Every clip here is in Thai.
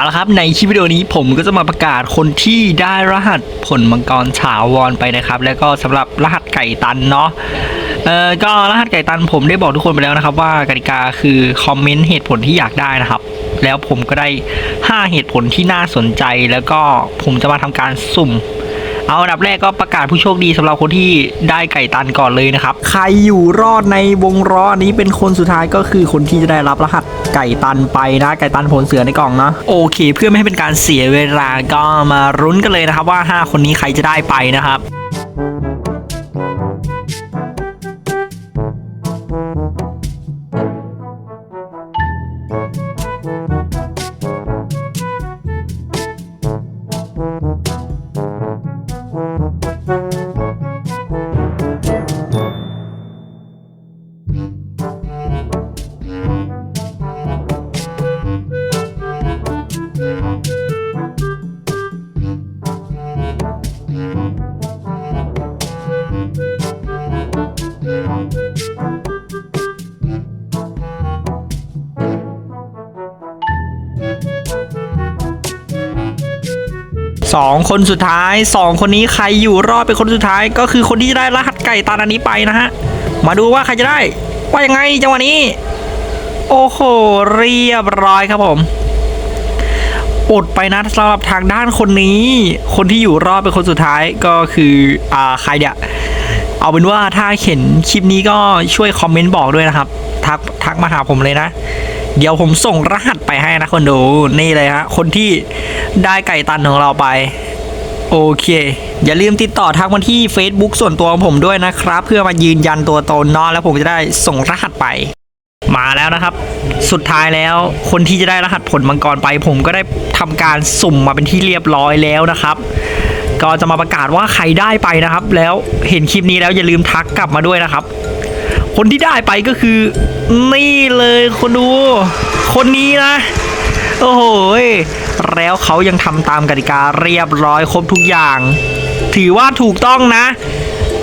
เอาละครับในคลิปวิดีโอนี้ผมก็จะมาประกาศคนที่ได้รหัสผลมังกรฉาวรไปนะครับ แล้วก็สำหรับรหัสไก่ตันเนาะเออก็รหัสไก่ตันผมได้บอกทุกคนไปแล้วนะครับ ว่ากติกาคือคอมเมนต์เหตุผลที่อยากได้นะครับ แล้วผมก็ได้ 5 เหตุผลที่น่าสนใจ แล้วก็ผมจะมาทำการสุ่ม เอาอันดับแรกก็ประกาศผู้โชคดีสำหรับคนที่ได้ไก่ตันก่อนเลยนะครับ ใครอยู่รอดในวงล้อนี้เป็นคนสุดท้ายก็คือคนที่จะได้รับรหัสไก่ตันไปนะไก่ตันผลเสือในกล่องนะโอเค เพื่อไม่ให้เป็นการเสียเวลาก็มารุ้นกันเลยนะครับว่า 5 คนนี้ใครจะได้ไปนะครับ สองคนสุดท้ายสองคนนี้ใครอยู่รอดเป็นคนสุดท้ายก็คือคนที่จะได้รหัสไก่ตาอันนี้ไปนะฮะ มาดูว่าใครจะได้ ว่ายังไงจังหวะนี้ โอ้โห เรียบร้อยครับผมอดไปนะสำหรับทางด้านคนนี้ คนที่อยู่รอดเป็นคนสุดท้ายก็คืออ่าใครเนี่ยเอาเป็นว่าถ้าเห็นคลิปนี้ก็ช่วยคอมเมนต์บอกด้วยนะครับ ทักทักมาหาผมเลยนะ เดี๋ยวผมส่งรหัสไปให้นะคนดูนี่เลยฮะคนที่ได้ไก่ตันของเราไปโอเค อย่าลืมติดต่อทักมาที่ Facebook ส่วนตัวของผมด้วยนะครับ เพื่อมายืนยันตัวตนนาะแล้วผมจะได้ส่งรหัสไป มาแล้วนะครับ สุดท้ายแล้วคนที่จะได้รหัสผลมังกรไป ผมก็ได้ทำการสุ่มมาเป็นที่เรียบร้อยแล้วนะครับ ก็จะมาประกาศว่าใครได้ไปนะครับ แล้วเห็นคลิปนี้แล้วอย่าลืมทักกลับมาด้วยนะครับ คนที่ได้ไปก็คือ นี่เลยคนดู คนนี้นะ โอ้โหแล้วเขายังทำตามกติกาเรียบร้อยครบทุกอย่าง ถือว่าถูกต้องนะ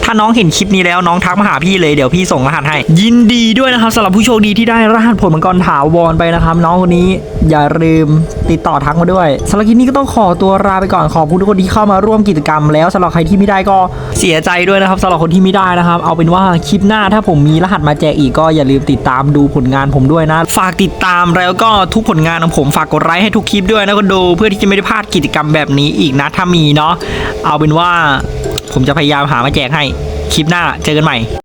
ถ้าน้องเห็นคลิปนี้แล้วน้องทักมาหาพี่เลยเดี๋ยวพี่ส่งรหัสให้ ยินดีด้วยนะครับสำหรับผู้โชคดีที่ได้รหัสผลมังกรถาวรไปนะครับ น้องคนนี้อย่าลืมติดต่อทักมาด้วยสำหรับคลิปนี้ก็ต้องขอตัวลาไปก่อนขอบคุณทุกคนที่เข้ามาร่วมกิจกรรม แล้วสำหรับใครที่ไม่ได้ก็เสียใจด้วยนะครับสำหรับคนที่ไม่ได้นะครับ เอาเป็นว่าคลิปหน้าถ้าผมมีรหัสมาแจกอีกก็อย่าลืมติดตามดูผลงานผมด้วยนะ ฝากติดตามแล้วก็ทุกผลงานของผมฝากกดไลค์ให้ทุกคลิปด้วยนะคนดูเพื่อที่จะไม่ได้พลาดกิจกรรมแบบนี้อีกนะถ้ามีเนาะเอาเป็นว่า ผมจะพยายามหามาแจกให้ คลิปหน้าเจอกันใหม่